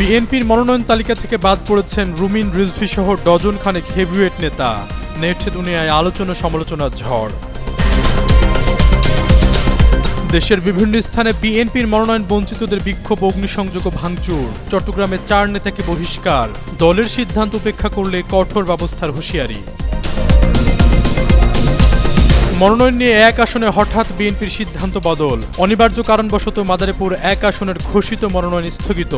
বিএনপির মনোনয়ন তালিকা থেকে বাদ পড়েছেন রুমিন রিজভি সহ ডজন খানেক হেভিওয়েট নেতা। নেটে দুনিয়ায় আলোচনা সমালোচনার ঝড়। দেশের বিভিন্ন স্থানে বিএনপির মনোনয়ন বঞ্চিতদের বিক্ষোভ, অগ্নিসংযোগ ভাঙচুর। চট্টগ্রামে চার নেতাকে বহিষ্কার। দলের সিদ্ধান্ত উপেক্ষা করলে কঠোর ব্যবস্থার হুঁশিয়ারি। মনোনয়ন নিয়ে এক আসনে হঠাৎ বিএনপির সিদ্ধান্ত বদল। অনিবার্য কারণবশত মাদারীপুর এক আসনের ঘোষিত মনোনয়ন স্থগিত।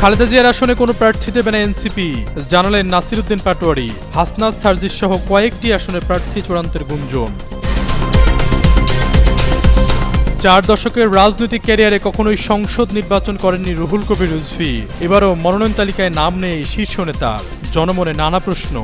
খালেদা জিয়ার আসনে কোনো প্রার্থী দেবে না এনসিপি। জানালেন নাসিরুদ্দিন পাটোয়ারি। হাসনাত সার্জিস সহ কয়েকটি আসনে প্রার্থী চূড়ান্তের গুঞ্জন। চার দশকের রাজনৈতিক ক্যারিয়ারে কখনোই সংসদ নির্বাচন করেননি রুহুল কবির রিজভি এবারও মনোনয়ন তালিকায় নাম নেই শীর্ষ নেতা। জনমনে নানা প্রশ্ন।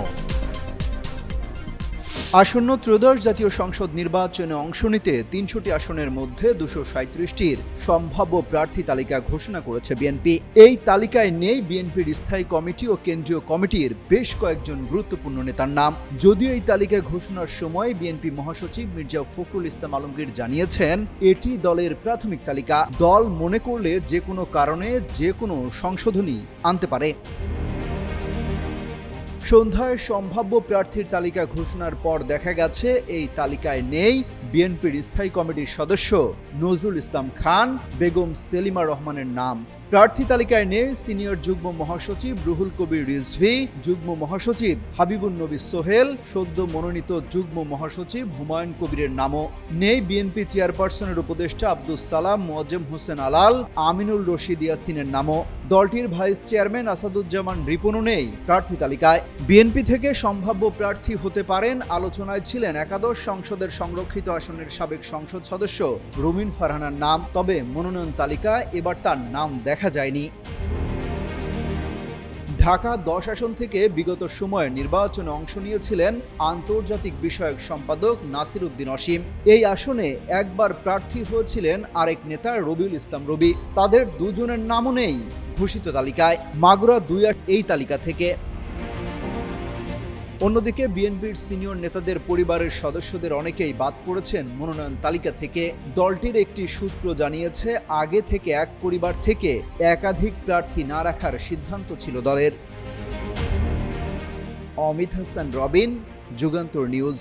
আসন্ন ত্রয়োদশ জাতীয় সংসদ নির্বাচনে অংশ নিতে তিনশোটি আসনের মধ্যে দুশো সাঁত্রিশটির সম্ভাব্য প্রার্থী তালিকা ঘোষণা করেছে বিএনপি। এই তালিকায় নেই বিএনপির স্থায়ী কমিটি ও কেন্দ্রীয় কমিটির বেশ কয়েকজন গুরুত্বপূর্ণ নেতার নাম। যদিও এই তালিকা ঘোষণার সময় বিএনপি মহাসচিব মির্জা ফখরুল ইসলাম আলমগীর জানিয়েছেন, এটি দলের প্রাথমিক তালিকা। দল মনে করলে যে কোনো কারণে যে কোনো সংশোধনী আনতে পারে। সন্ধ্যায় সম্ভাব্য প্রার্থীর তালিকা ঘোষণার পর দেখা গেছে, এই তালিকায় নেই বিএনপির স্থায়ী কমিটির সদস্য নজরুল ইসলাম খান, বেগম সেলিমা রহমানের নাম। প্রার্থী তালিকায় নেই সিনিয়র যুগ্ম মহাসচিব রুহুল কবির রিজভি, যুগ্ম মহাসচিব হাবিবুল নবী সোহেল, সদ্য মনোনীত যুগ্ম মহাসচিব হুমায়ুন কবিরের নামও নেই। বিএনপি চেয়ারপারসনের উপদেষ্টা আব্দুস সালাম, মোয়াজ্জেম হোসেন আলাল, আমিনুল রশিদ ইয়াসিনের নামও। দলটির ভাইস চেয়ারম্যান আসাদুজ্জামান রিপনও নেই প্রার্থী তালিকায়। বিএনপি থেকে সম্ভাব্য প্রার্থী হতে পারেন আলোচনায় ছিলেন একাদশ সংসদের সংরক্ষিত আসনের সাবেক সংসদ সদস্য রুমিন ফারহানার নাম। তবে মনোনয়ন তালিকায় এবার তার নাম দেখা যায়নি। ঢাকা দশ আসন থেকে বিগত সময়ে নির্বাচনে অংশ নিয়েছিলেন আন্তর্জাতিক বিষয়ক সম্পাদক নাসির উদ্দিন অসীম। এই আসনে একবার প্রার্থী হয়েছিলেন আরেক নেতা রবিউল ইসলাম রবি। তাদের দুজনের নামও নেই ঘোষিত তালিকায়। মাগুরা দুই এই তালিকা থেকে। অন্যদিকে বিএনপির সিনিয়র নেতাদের পরিবারের সদস্যদের অনেকেই বাদ পড়েছেন। মনোনয়ন তালিকা থেকে দলটির একটি সূত্র জানিয়েছে, আগে থেকে এক পরিবার থেকে একাধিক প্রার্থী না রাখার সিদ্ধান্ত ছিল দলের। অমিত হাসান, রবিন যুগান্তর নিউজ।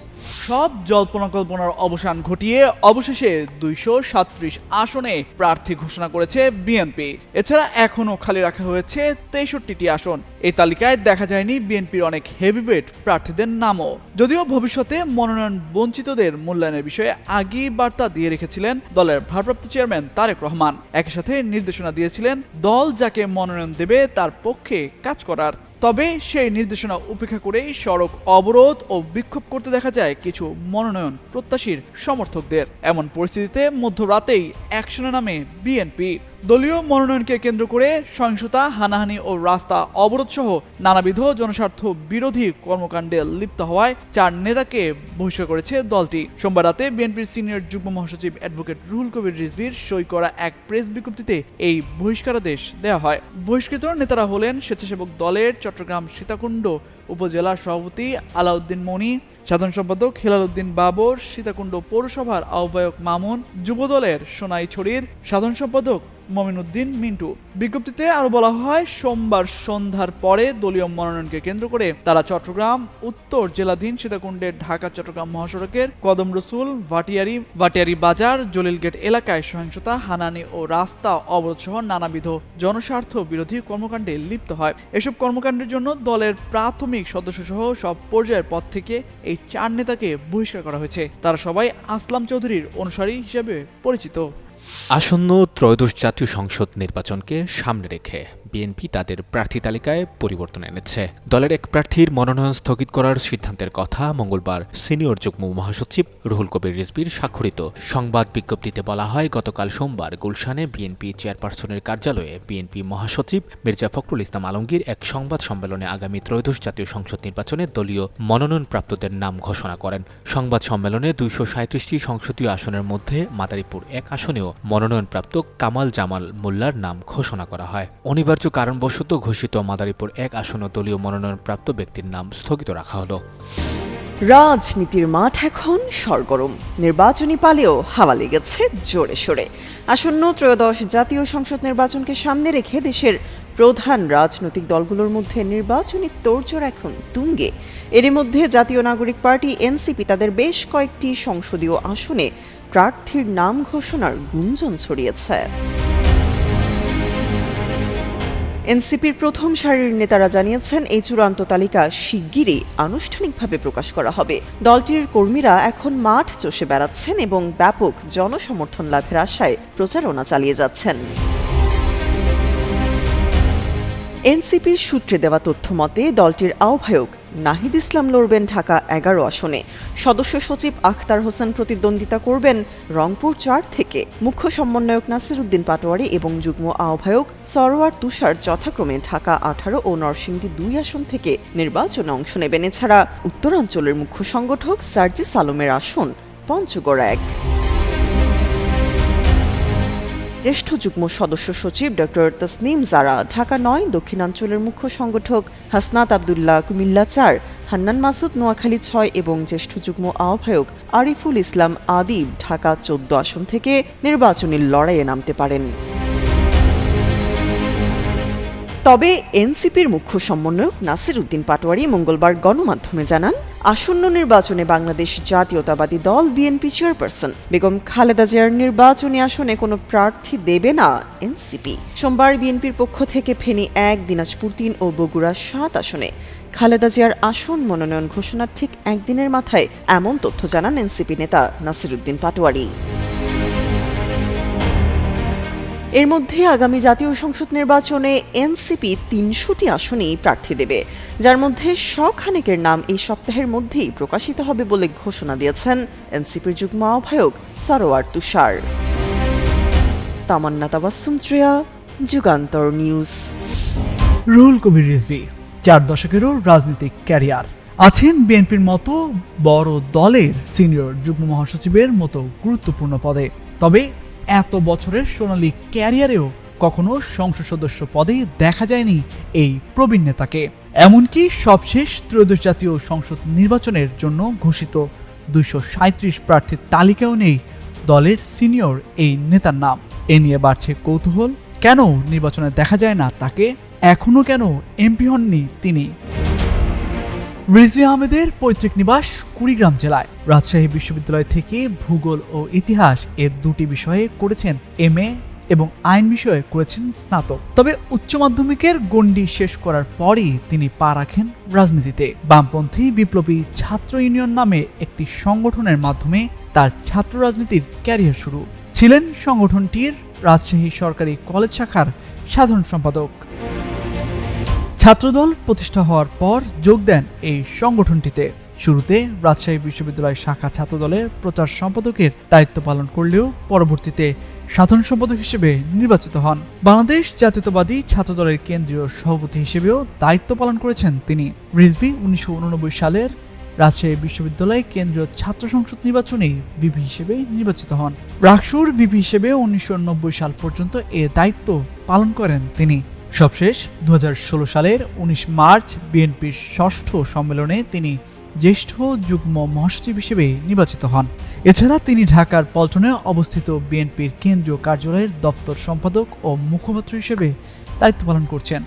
সব জল্পনা কল্পনার অবসান ঘটিয়ে অবশেষে দুইশো সাত্রিশ আসনে প্রার্থী ঘোষণা করেছে বিএনপি। এছাড়া এখনও খালি রাখা হয়েছে তেষট্টিটি আসন। এই তালিকায় দেখা যায়নি বিএনপির অনেক হেভিওয়েট প্রার্থীদের নামও। যদিও ভবিষ্যতে মনোনয়ন বঞ্চিতদের মূল্যায়নের বিষয়ে আগেই বার্তা দিয়ে রেখেছিলেন দলের ভারপ্রাপ্ত চেয়ারম্যান তারেক রহমান। একই সাথে নির্দেশনা দিয়েছিলেন দল যাকে মনোনয়ন দেবে তার পক্ষে কাজ করার। তবে সেই নির্দেশনা উপেক্ষা করেই সড়ক অবরোধ ও বিক্ষোভ করতে দেখা যায় কিছু মনোনয়ন প্রত্যাশীর সমর্থকদের। এমন পরিস্থিতিতে মধ্যরাতেই অ্যাকশনে নামে বিএনপি দলীয় মনোনয়নকে কেন্দ্র করে সহিংসতা, হানাহানি ও রাস্তা অবরোধ সহ নানাবিধ জনস্বার্থ বিরোধী কর্মকাণ্ডে লিপ্ত হওয়ায় চার নেতাকে বহিষ্কার করেছে দলটি। সোমবার রাতে বিএনপির সিনিয়র যুগ্ম মহাসচিব অ্যাডভোকেট রুহুল কবির রিজভির সই করা এক প্রেস বিজ্ঞপ্তিতে এই বহিষ্কারাদেশ দেওয়া হয়। বহিষ্কৃত নেতারা হলেন স্বেচ্ছাসেবক দলের চট্টগ্রাম সীতাকুণ্ড উপজেলা সভাপতি আলাউদ্দিন মনি, সাধারণ সম্পাদক হেলাল উদ্দিন বাবর, সীতাকুণ্ড পৌরসভার আহ্বায়ক মামুন, যুবদলের সোনাই ছড়ির সাধারণ সম্পাদক মমিনুদ্দিন মিন্টু। বিজ্ঞপ্তিতে আরও বলা হয়, সোমবার সন্ধ্যার পরে দলীয় মনোনয়নকে কেন্দ্র করে তারা চট্টগ্রাম, উত্তর জেলাধীন সীতাকুণ্ডের ঢাকা, চট্টগ্রাম মহাসড়কের কদম রসুল, ভাটিয়ারি ভাটিয়ারি বাজার জলিল গেট এলাকায় সহিংসতা, হানানি ও রাস্তা অবরোধ সহ নানাবিধ জনস্বার্থ বিরোধী কর্মকাণ্ডে লিপ্ত হয়। এসব কর্মকাণ্ডের জন্য দলের প্রাথমিক সদস্য সহ সব পর্যায়ের পদ থেকে এই চার নেতাকে বহিষ্কার করা হয়েছে। তারা সবাই আসলাম চৌধুরীর অনুসারী হিসেবে পরিচিত। আসন্ন ত্রয়োদশ জাতীয় সংসদ নির্বাচনকে সামনে রেখে বিএনপি তাদের প্রার্থী তালিকায় পরিবর্তন এনেছে। দলের এক প্রার্থীর মনোনয়ন স্থগিত করার সিদ্ধান্তের কথা মঙ্গলবার সিনিয়র যুগ্ম মহাসচিব রুহুল কবির রিজবির স্বাক্ষরিত। সংবাদ বিজ্ঞপ্তিতে বলা হয়, গতকাল সোমবার গুলশানে বিএনপি চেয়ারপারসনের কার্যালয়ে বিএনপি মহাসচিব মির্জা ফখরুল ইসলাম আলমগীর এক সংবাদ সম্মেলনে আগামী ত্রয়োদশ জাতীয় সংসদ নির্বাচনে দলীয় মনোনয়নপ্রাপ্তদের নাম ঘোষণা করেন। সংবাদ সম্মেলনে দুইশো সাঁত্রিশটি সংসদীয় আসনের মধ্যে মাদারীপুর এক আসনেও মনোনয়নপ্রাপ্ত কামাল জামাল মোল্লার নাম ঘোষণা করা হয়। অনিবার্য কারণবশত ঘোষিত মাদারীপুর এক আসন দলীয় মনোনয়নপ্রাপ্ত ব্যক্তির নাম স্থগিত রাখা হলো। রাজনীতির মাঠ এখন সরগরম। নির্বাচনী পালেও হাওয়া লেগেছে জোরে সোরে। আসন্ন ত্রয়োদশ জাতীয় সংসদ নির্বাচনকে সামনে রেখে দেশের প্রধান রাজনৈতিক দলগুলোর মধ্যে নির্বাচনী তোড়জোড় এখন তুঙ্গে। এরই মধ্যে জাতীয় নাগরিক পার্টি এনসিপি তাদের বেশ কয়েকটি সংসদীয় আসনে প্রার্থীর নাম ঘোষণার গুঞ্জন ছড়িয়েছে। এনসিপির প্রথম সারির নেতারা জানিয়েছেন, এই চূড়ান্ত তালিকা শিগগিরই আনুষ্ঠানিকভাবে প্রকাশ করা হবে। দলটির কর্মীরা এখন মাঠ চষে বেড়াচ্ছেন এবং ব্যাপক জনসমর্থন লাভের আশায় প্রচারণা চালিয়ে যাচ্ছেন। এনসিপির সূত্রে দেওয়া তথ্য মতে, দলটির আহ্বায়ক নাহিদ ইসলাম লড়বেন ঢাকা এগারো আসনে। সদস্য সচিব আখতার হোসেন প্রতিদ্বন্দ্বিতা করবেন রংপুর চার থেকে। মুখ্য সমন্বয়ক নাসির উদ্দিন পাটোয়ারি এবং যুগ্ম আহ্বায়ক সরোয়ার তুষার যথাক্রমে ঢাকা আঠারো ও নরসিংদী দুই আসন থেকে নির্বাচনে অংশ নেবেন। এছাড়া উত্তরাঞ্চলের মুখ্য সংগঠক সার্জিস আলমের আসন পঞ্চগড় এক। জ্যেষ্ঠ যুগ্ম সদস্য সচিব ডক্টর তসনিম জারা, ঢাকা নয়, দক্ষিণাঞ্চলের মুখ্য সংগঠক হাসনাত আবদুল্লাহ কুমিল্লা চার হান্নান মাসুদ নোয়াখালী ছয় এবং জ্যেষ্ঠ যুগ্ম আহ্বায়ক আরিফুল ইসলাম আদিব ঢাকা চোদ্দ আসন থেকে নির্বাচনী লড়াইয়ে নামতে পারেন। তবে এনসিপির মুখ্য সমন্বয়ক নাসির উদ্দিন পাটোয়ারি মঙ্গলবার গণমাধ্যমে জানান আসন্ন নির্বাচনে বাংলাদেশ জাতীয়তাবাদী দল বিএনপি চেয়ারপারসন। বেগম খালেদা জিয়ার নির্বাচনী আসনে কোনো প্রার্থী দেবে না এনসিপি। সোমবার বিএনপির পক্ষ থেকে ফেনী এক, দিনাজপুর তিন ও বগুড়া সাত আসনে খালেদা জিয়ার আসন মনোনয়ন ঘোষণার ঠিক একদিনের মাথায় এমন তথ্য জানান এনসিপি নেতা নাসিরুদ্দিন পাটোয়ারি। এর মধ্যে আগামী জাতীয় সংসদ নির্বাচনে এনসিপি তিনশোটি আসনেই প্রার্থী দেবে, যার মধ্যে শখানেকের নাম এই সপ্তাহের মধ্যেই প্রকাশিত হবে বলে ঘোষণা দিয়েছেন এনসিপির যুগ্ম আহ্বায়ক সারোয়ার তুষার। তামান্না তাবাসুম ত্রিয়া যুগান্তর নিউজ। রুহুল কবির রিজভি, চার দশকেরও রাজনৈতিক ক্যারিয়ার। আছেন বিএনপির মতো বড় দলের সিনিয়র যুগ্ম মহাসচিবের মতো গুরুত্বপূর্ণ পদে। তবে এত বছরের সোনালী ক্যারিয়ারেও কখনো সংসদ সদস্য পদে দেখা যায়নি এই প্রবীণ নেতাকে। এমনকি সবশেষ ত্রয়োদশ জাতীয় সংসদ নির্বাচনের জন্য ঘোষিত দুইশো সাঁত্রিশ প্রার্থীর তালিকাও নেই দলের সিনিয়র এই নেতার নাম। এ নিয়ে বাড়ছে কৌতূহল। কেন নির্বাচনে দেখা যায় না তাকে? এখনও কেন এমপি হননি তিনি? রিজভি আহমেদের পৈতৃক নিবাস কুড়িগ্রাম জেলায়। রাজশাহী বিশ্ববিদ্যালয় থেকে ভূগোল ও ইতিহাস এর দুটি বিষয়ে করেছেন এম এবং আইন বিষয়ে করেছেন স্নাতক। তবে উচ্চ মাধ্যমিকের গণ্ডি শেষ করার পরই তিনি পা রাখেন রাজনীতিতে। বামপন্থী বিপ্লবী ছাত্র ইউনিয়ন নামে একটি সংগঠনের মাধ্যমে তার ছাত্র রাজনীতির ক্যারিয়ার শুরু। ছিলেন সংগঠনটির রাজশাহী সরকারি কলেজ শাখার সাধারণ সম্পাদক। ছাত্রদল প্রতিষ্ঠা হওয়ার পর যোগ দেন এই সংগঠনটিতে। শুরুতে রাজশাহী বিশ্ববিদ্যালয় শাখা ছাত্রদলের প্রচার সম্পাদকের দায়িত্ব পালন করলেও পরবর্তীতে সাধারণ সম্পাদক হিসেবে নির্বাচিত হন। বাংলাদেশ জাতীয়তাবাদী ছাত্রদলের কেন্দ্রীয় সভাপতি হিসেবেও দায়িত্ব পালন করেছেন তিনি। রিজভি উনিশশো উননব্বই সালের রাজশাহী বিশ্ববিদ্যালয় কেন্দ্রীয় ছাত্র সংসদ নির্বাচনে ভিপি হিসেবে নির্বাচিত হন। রাকসুর ভিপি হিসেবে উনিশশো নব্বই সাল পর্যন্ত এ দায়িত্ব পালন করেন তিনি। সবশেষ দু হাজার ষোলো সালের ১৯ মার্চ বিএনপির ষষ্ঠ সম্মেলনে তিনি জ্যেষ্ঠ যুগ্ম মহাসচিব হিসেবে নির্বাচিত হন। এছাড়া তিনি ঢাকার পল্টনে অবস্থিত বিএনপির কেন্দ্রীয় কার্যালয়ের দপ্তর সম্পাদক ও মুখপাত্র হিসেবে দায়িত্ব পালন করছেন।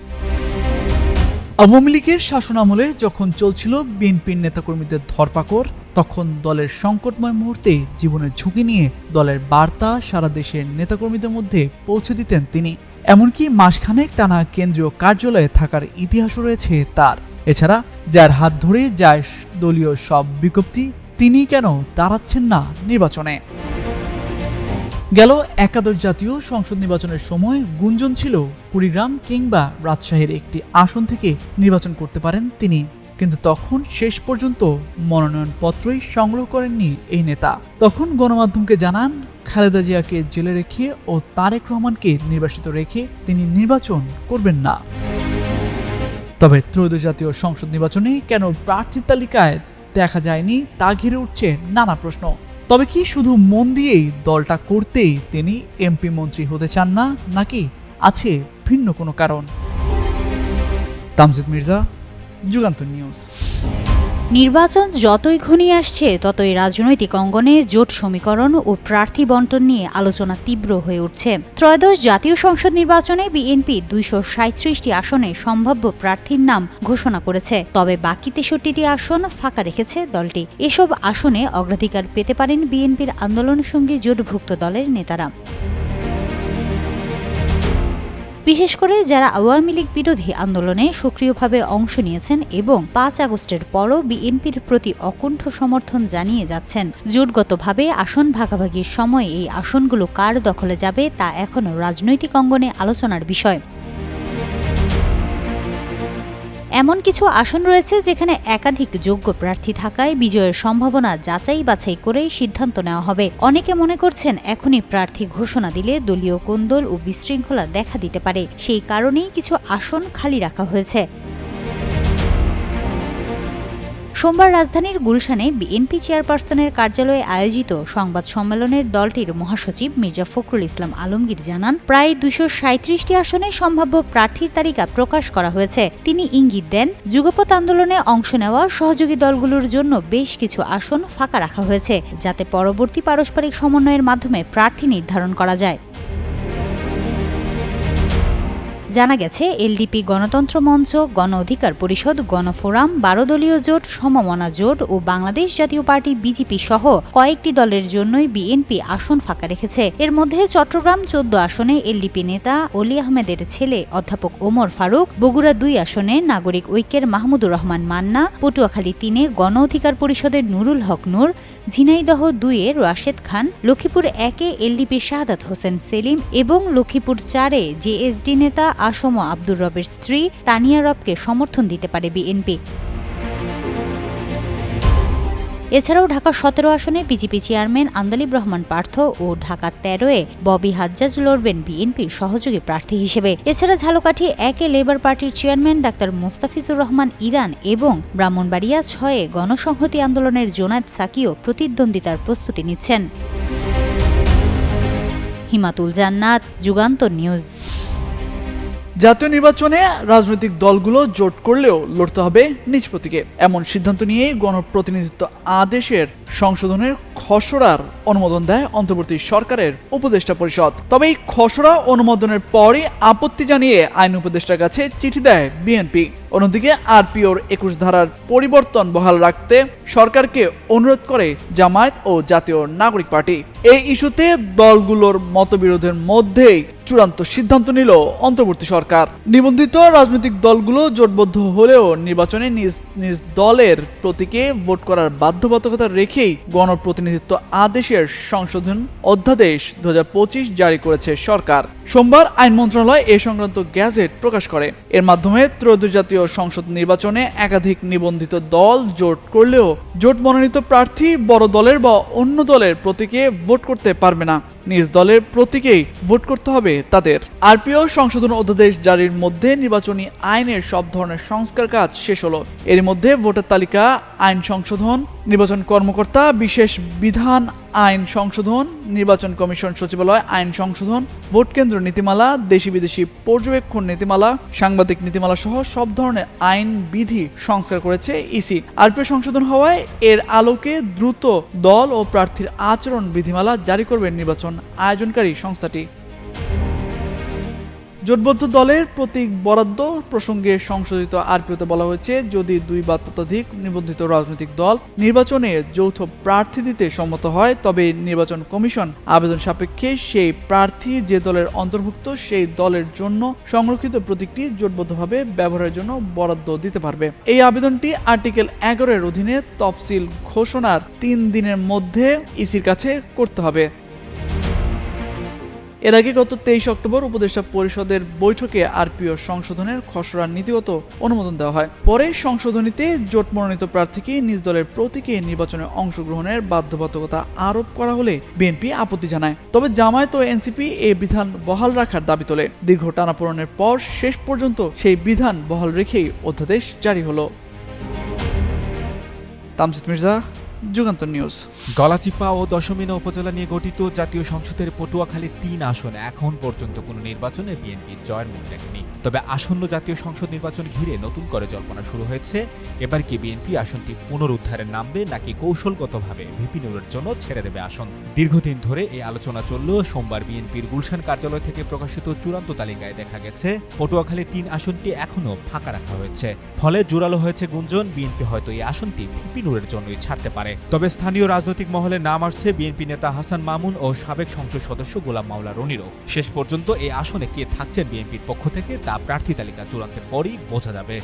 আওয়ামী লীগের শাসনামলে যখন চলছিল বিএনপির নেতাকর্মীদের ধরপাকড়, তখন দলের সংকটময় মুহূর্তে জীবনের ঝুঁকি নিয়ে দলের বার্তা সারা দেশের নেতাকর্মীদের মধ্যে পৌঁছে দিতেন তিনি। এমনকি মাসখানেক টানা কেন্দ্রীয় কার্যালয়ে থাকার ইতিহাসও রয়েছে তার। এছাড়া যার হাত ধরে যায় দলীয় সব বিজ্ঞপ্তি, তিনি কেন দাঁড়াচ্ছেন না নির্বাচনে? গেল একাদশ জাতীয় সংসদ নির্বাচনের সময় গুঞ্জন ছিল কুড়িগ্রাম কিংবা রাজশাহীর একটি আসন থেকে নির্বাচন করতে পারেন তিনি। কিন্তু তখন শেষ পর্যন্ত মনোনয়নপত্রই সংগ্রহ করেননি এই নেতা। তখন গণমাধ্যমকে জানান, খালেদা জিয়াকে জেলে রেখে ও তারেক রহমানকে নির্বাসিত রেখে তিনি নির্বাচন করবেন না। তবে ত্রয়োদশ জাতীয় সংসদ নির্বাচনে কেন প্রার্থীর তালিকায় দেখা যায়নি তা ঘিরে উঠছে নানা প্রশ্ন। তবে কি শুধু মন দিয়েই দলটা করতেই তিনি এমপি মন্ত্রী হতে চান না, নাকি আছে ভিন্ন কোনো কারণ? তামজিদ মির্জা যুগান্তর নিউজ। নির্বাচন যতই ঘনিয়ে আসছে, ততই রাজনৈতিক অঙ্গনে জোট সমীকরণ ও প্রার্থী বন্টন নিয়ে আলোচনা তীব্র হয়ে উঠছে। ত্রয়োদশ জাতীয় সংসদ নির্বাচনে বিএনপি দুইশো সাঁত্রিশটি আসনে সম্ভাব্য প্রার্থীর নাম ঘোষণা করেছে। তবে বাকি তেষট্টিটি আসন ফাঁকা রেখেছে দলটি। এসব আসনে অগ্রাধিকার পেতে পারেন বিএনপির আন্দোলন সঙ্গী জোটভুক্ত দলের নেতারা। বিশেষ করে যারা আওয়ামী লীগ বিরোধী আন্দোলনে সক্রিয়ভাবে অংশ নিয়েছেন এবং পাঁচ আগস্টের পরও বিএনপির প্রতি অকুণ্ঠ সমর্থন জানিয়ে যাচ্ছেন। জোটগতভাবে আসন ভাগাভাগির সময় এই আসনগুলো কার দখলে যাবে তা এখনও রাজনৈতিক অঙ্গনে আলোচনার বিষয়। এমন কিছু আসন রয়েছে যেখানে একাধিক যোগ্য প্রার্থী থাকায় বিজয়ের সম্ভাবনা যাচাই বাছাই করেই সিদ্ধান্ত নেওয়া হবে। অনেকে মনে করছেন এখনই প্রার্থী ঘোষণা দিলে দলীয় কোন্দল ও বিশৃঙ্খলা দেখা দিতে পারে। সেই কারণেই কিছু আসন খালি রাখা হয়েছে। সোমবার রাজধানীর গুলশানে বিএনপি চেয়ারপারসনের কার্যালয়ে আয়োজিত সংবাদ সম্মেলনের দলটির মহাসচিব মির্জা ফখরুল ইসলাম আলমগীর জানান, প্রায় দুশো সাঁত্রিশটি আসনে সম্ভাব্য প্রার্থীর তালিকা প্রকাশ করা হয়েছে। তিনি ইঙ্গিত দেন, যুগপৎ আন্দোলনে অংশ নেওয়া সহযোগী দলগুলোর জন্য বেশ কিছু আসন ফাঁকা রাখা হয়েছে, যাতে পরবর্তী পারস্পরিক সমন্বয়ের মাধ্যমে প্রার্থী নির্ধারণ করা যায়। জানা গেছে, এলডিপি গণতন্ত্র মঞ্চ, গণ অধিকার পরিষদ গণফোরাম বারো দলীয় জোট, সমমনা জোট ও বাংলাদেশ জাতীয় পার্টি বিজেপি সহ কয়েকটি দলের জন্যই বিএনপি আসন ফাঁকা রেখেছে। এর মধ্যে চট্টগ্রাম চোদ্দ আসনে এলডিপি নেতা অলি আহমেদের ছেলে অধ্যাপক ওমর ফারুক, বগুড়া দুই আসনে নাগরিক ঐক্যের মাহমুদুর রহমান মান্না, পটুয়াখালী তিনে গণ অধিকার পরিষদের নুরুল হক নূর ঝিনাইদহ দুইয়ে রাশেদ খান, লক্ষ্মীপুর একে এলডিপি শাহাদাত হোসেন সেলিম এবং লক্ষ্মীপুর চারে জেএসডি নেতা আসম আব্দুর রবের স্ত্রী তানিয়া রবকে সমর্থন দিতে পারে বিএনপি। এছাড়াও ঢাকা সতেরো আসনে বিজেপি চেয়ারম্যান আন্দালিব রহমান পার্থ ও ঢাকা তেরোয় ববি হাজ্জাজ লড়বেন বিএনপির সহযোগী প্রার্থী হিসেবে। এছাড়া ঝালকাঠি একে লেবার পার্টির চেয়ারম্যান ডাক্তার মোস্তাফিজুর রহমান ইরান এবং ব্রাহ্মণবাড়িয়া ছয়ে গণসংহতি আন্দোলনের জোনায়েদ সাকিও প্রতিদ্বন্দ্বিতার প্রস্তুতি নিচ্ছেন। হিমাতুল জান্নাত, যুগান্তর নিউজ। জাতীয় নির্বাচনে রাজনৈতিক দলগুলো জোট করলেও লড়তে হবে নিজ প্রতীকে। এমন সিদ্ধান্ত নিয়ে গণপ্রতিনিধিত্ব আদেশের সংশোধনের খসড়ার অনুমোদন দেয় অন্তর্বর্তী সরকারের উপদেষ্টা পরিষদ। তবে এই খসড়া অনুমোদনের পরই আপত্তি জানিয়ে আইন উপদেষ্টার কাছে চিঠি দেয় বিএনপি। অন্যদিকে আরপিওর একুশ ধারার পরিবর্তন বহাল রাখতে সরকারকে অনুরোধ করে জামায়াত ও জাতীয় নাগরিক পার্টি। এই ইস্যুতে দলগুলোর মতবিরোধের মধ্যেই চূড়ান্ত সিদ্ধান্ত নিল অন্তর্বর্তী সরকার। নিবন্ধিত রাজনৈতিক দলগুলো জোটবদ্ধ হলেও নির্বাচনে নিজ নিজ দলের প্রতীকে ভোট করার বাধ্যবাধকতা রেখেই গণপ্রতিনিধিত্ব আদেশের সংশোধন অধ্যাদেশ দু জারি করেছে সরকার। সোমবার আইন মন্ত্রণালয় এ সংক্রান্ত গ্যাজেট প্রকাশ করে। এর মাধ্যমে ত্রয়োদশ জাতীয় সংসদ নির্বাচনে একাধিক নিবন্ধিত দল জোট করলেও জোট মনোনীত প্রার্থী বড় দলের বা অন্য দলের প্রতীকে ভোট করতে পারবে না। নিজ দলের প্রতীকেই ভোট করতে হবে তাদের। আরপিও সংশোধন অধ্যাদেশ জারির মধ্যে নির্বাচনী আইনের সব ধরনের সংস্কার কাজ শেষ হলো। এর মধ্যে ভোটার তালিকা, আইন সংশোধন, নির্বাচন কর্মকর্তা, বিশেষ বিধান আইন সংশোধন, নির্বাচন কমিশন সচিবালয়, আইন সংশোধন, ভোট কেন্দ্র নীতিমালা, দেশি বিদেশি পর্যবেক্ষণ নীতিমালা, সাংবাদিক নীতিমালা সহ সব ধরনের আইন বিধি সংস্কার করেছে ইসি। আরপিও সংশোধন হওয়ায় এর আলোকে দ্রুত দল ও প্রার্থীর আচরণ বিধিমালা জারি করবে নির্বাচন আয়োজনকারী সংস্থাটি। জোটবদ্ধ দলের প্রতীক বরাদ্দ প্রসঙ্গে সংশোধিত আরপিওতে বলা হয়েছে, যদি দুই বা ততোধিক নিবন্ধিত রাজনৈতিক দল নির্বাচনে যৌথ প্রার্থী দিতে সম্মত হয়, তবে নির্বাচন কমিশন আবেদন সাপেক্ষে সেই প্রার্থী যে দলের অন্তর্ভুক্ত সেই দলের জন্য সংরক্ষিত প্রতীকটি জোটবদ্ধভাবে ব্যবহারের জন্য বরাদ্দ দিতে পারবে। এই আবেদনটি আর্টিকেল এগারোর অধীনে তফসিল ঘোষণার তিন দিনের মধ্যে ইসির কাছে করতে হবে। এর আগে গত তেইশ অক্টোবর উপদেষ্টা পরিষদের বৈঠকে আরপিও সংশোধনের খসড়া নীতিগত অনুমোদন দেওয়া হয়। পরে সংশোধনীতে জোট মনোনীত প্রার্থীকে নিজ দলের প্রতীকে নির্বাচনে অংশগ্রহণের বাধ্যবাধকতা আরোপ করা হলে বিএনপি আপত্তি জানায়। তবে জামায়াত ও এনসিপি এই বিধান বহাল রাখার দাবি তোলে। দীর্ঘ টানাপোড়েনের পর শেষ পর্যন্ত সেই বিধান বহাল রেখেই অধ্যাদেশ জারি হলো। তামসিদ মির্জা যুগান্তর নিউজ। গলাচিপা ও দশমিনা উপজেলা নিয়ে গঠিত জাতীয় সংসদের পটুয়াখালী তিন আসনে এখন পর্যন্ত কোনো নির্বাচনে বিএনপি জয়ের মুখ দেখেনি। তবে আসন্ন জাতীয় সংসদ নির্বাচন ঘিরে নতুন করে জল্পনা শুরু হয়েছে। এবার কি বিএনপি আসনটি পুনরুদ্ধারে নামবে নাকি কৌশলগতভাবে ভিপি নুরের জন্য ছেড়ে দেবে আসন? দীর্ঘদিন ধরে এই আলোচনা চললেও সোমবার বিএনপির গুলশান কার্যালয় থেকে প্রকাশিত চূড়ান্ত তালিকায় দেখা গেছে, পটুয়াখালী তিন আসনটি এখনও ফাঁকা রাখা হয়েছে। ফলে জোরালো হয়েছে গুঞ্জন, বিএনপি হয়তো এই আসনটি ভিপি নুরের জন্যই ছাড়তে পারে। তবে স্থানীয় রাজনৈতিক মহলে নাম আসছে বিএনপি নেতা হাসান মামুন ও সাবেক সংসদ সদস্য গোলাম মাওলা রনিরও। শেষ পর্যন্ত এই আসনে কে থাকছেন বিএনপির পক্ষ থেকে তা প্রার্থী তালিকা চূড়ান্তের পরই বোঝা যাবে।